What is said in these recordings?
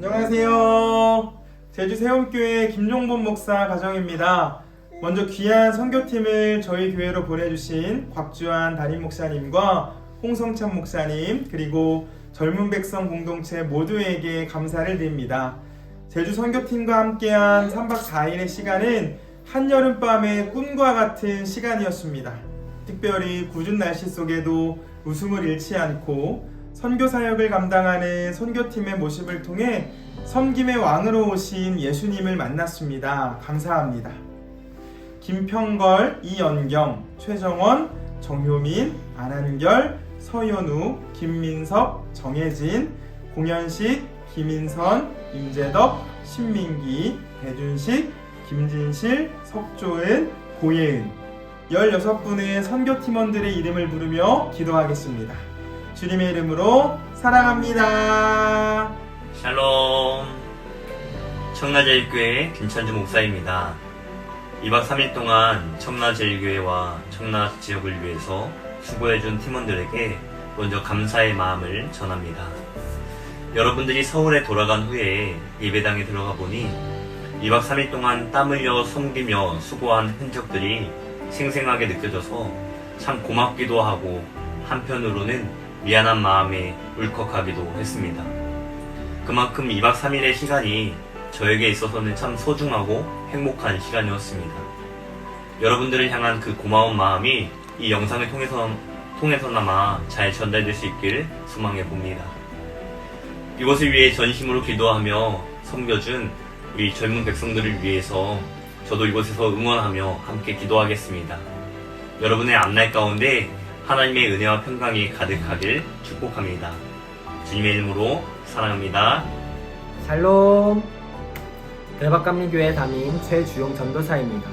안녕하세요. 제주 세움교회 김종본 목사 가정입니다. 먼저 귀한 선교팀을 저희 교회로 보내주신 곽주한 담임 목사님과 홍성찬 목사님 그리고 젊은 백성 공동체 모두에게 감사를 드립니다. 제주 선교팀과 함께한 3박 4일의 시간은 한여름밤의 꿈과 같은 시간이었습니다. 특별히 궂은 날씨 속에도 웃음을 잃지 않고 선교 사역을 감당하는 선교팀의 모습을 통해 섬김의 왕으로 오신 예수님을 만났습니다. 감사합니다. 김평걸, 이연경, 최정원, 정효민, 안한결, 서현우, 김민석, 정혜진, 공현식, 김인선, 임재덕, 신민기, 배준식, 김진실, 석조은, 고예은 16분의 선교팀원들의 이름을 부르며 기도하겠습니다. 주님의 이름으로 사랑합니다. 샬롬 청라제일교회 김찬주 목사입니다. 2박 3일 동안 청라제일교회와 청라 지역을 위해서 수고해준 팀원들에게 먼저 감사의 마음을 전합니다. 여러분들이 서울에 돌아간 후에 예배당에 들어가 보니 2박 3일 동안 땀 흘려 섬기며 수고한 흔적들이 생생하게 느껴져서 참 고맙기도 하고 한편으로는 미안한 마음에 울컥하기도 했습니다. 그만큼 2박 3일의 시간이 저에게 있어서는 참 소중하고 행복한 시간이었습니다. 여러분들을 향한 그 고마운 마음이 이 영상을 통해서, 통해서나마 잘 전달될 수 있길 소망해 봅니다. 이것을 위해 전심으로 기도하며 섬겨준 우리 젊은 백성들을 위해서 저도 이곳에서 응원하며 함께 기도하겠습니다. 여러분의 앞날 가운데 하나님의 은혜와 평강이 가득하길 축복합니다. 주님의 이름으로 사랑합니다. 샬롬 대박감리교회 담임 최주용 전도사입니다.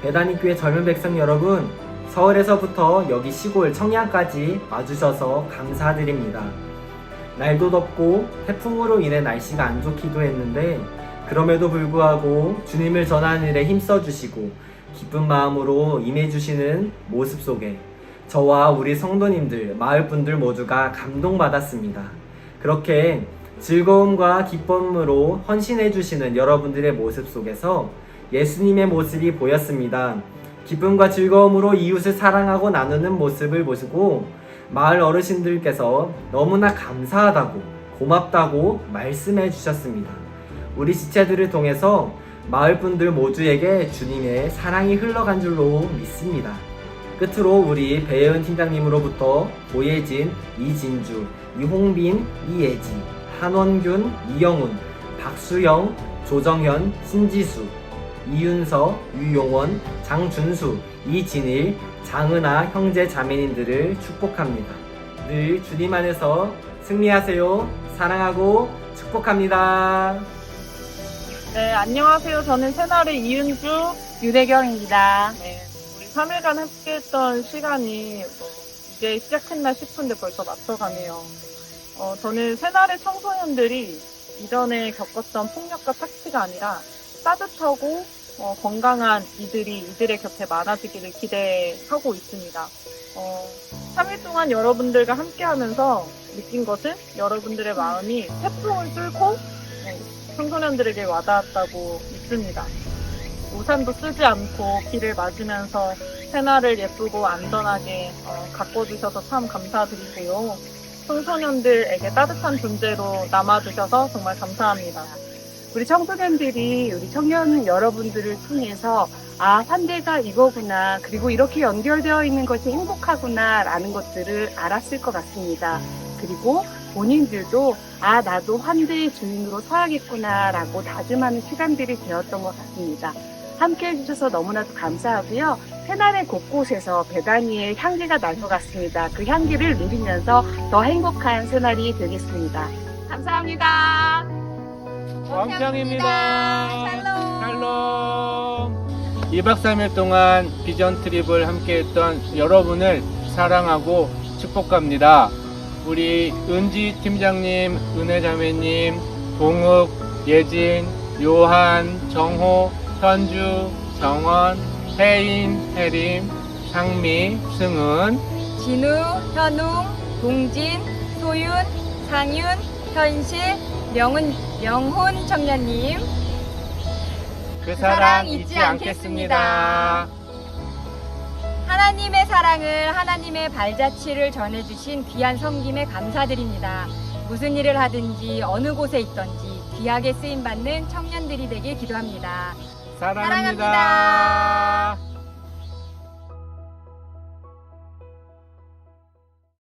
배단위교회 젊은 백성 여러분 서울에서부터 여기 시골 청양까지 와주셔서 감사드립니다. 날도 덥고 태풍으로 인해 날씨가 안 좋기도 했는데 그럼에도 불구하고 주님을 전하는 일에 힘써 주시고 기쁜 마음으로 임해 주시는 모습 속에 저와 우리 성도님들, 마을 분들 모두가 감동받았습니다. 그렇게 즐거움과 기쁨으로 헌신해 주시는 여러분들의 모습 속에서 예수님의 모습이 보였습니다. 기쁨과 즐거움으로 이웃을 사랑하고 나누는 모습을 보시고 마을 어르신들께서 너무나 감사하다고 고맙다고 말씀해 주셨습니다. 우리 지체들을 통해서 마을 분들 모두에게 주님의 사랑이 흘러간 줄로 믿습니다. 끝으로 우리 배예은 팀장님으로부터 고예진, 이진주, 이홍빈, 이예지, 한원균, 이영훈, 박수영, 조정현, 신지수, 이윤서, 유용원, 장준수, 이진일, 장은아 형제 자매님들을 축복합니다. 늘 주님 안에서 승리하세요. 사랑하고 축복합니다. 네, 안녕하세요. 저는 새날의 이은주 유대경입니다. 네, 3일간 함께했던 시간이 뭐 이제 시작했나 싶은데 벌써 맞춰가네요. 어, 저는 새날의 청소년들이 이전에 겪었던 폭력과 탁치가 아니라 따뜻하고 어, 건강한 이들이 이들의 곁에 많아지기를 기대하고 있습니다. 어, 3일 동안 여러분들과 함께하면서 느낀 것은 여러분들의 마음이 태풍을 뚫고 네, 청소년들에게 와닿았다고 믿습니다. 우산도 쓰지 않고 비를 맞으면서 새날을 예쁘고 안전하게 어, 가꿔주셔서 참 감사드리고요. 청소년들에게 따뜻한 존재로 남아주셔서 정말 감사합니다. 우리 청소년들이 우리 청년 여러분들을 통해서 아 환대가 이거구나 그리고 이렇게 연결되어 있는 것이 행복하구나 라는 것들을 알았을 것 같습니다. 그리고 본인들도 아 나도 환대의 주인으로 서야겠구나 라고 다짐하는 시간들이 되었던 것 같습니다. 함께 해주셔서 너무나도 감사하고요. 새날의 곳곳에서 배단위의 향기가 날 것 같습니다. 그 향기를 누리면서 더 행복한 새날이 되겠습니다. 감사합니다. 왕창입니다. 샬롬. 2박 3일 동안 비전 트립을 함께 했던 여러분을 사랑하고 축복합니다. 우리 은지 팀장님, 은혜 자매님, 동욱, 예진, 요한, 정호, 현주, 정원, 혜인, 혜림, 상미, 승은, 진우, 현웅, 동진, 소윤, 상윤, 현실, 명훈, 명훈 청년님, 그 사랑 사랑 잊지 잊지 않겠습니다. 하나님의 사랑을 하나님의 발자취를 전해주신 귀한 섬김에 감사드립니다. 무슨 일을 하든지 어느 곳에 있든지 귀하게 쓰임 받는 청년들이 되길 기도합니다. 사랑합니다. 사랑합니다.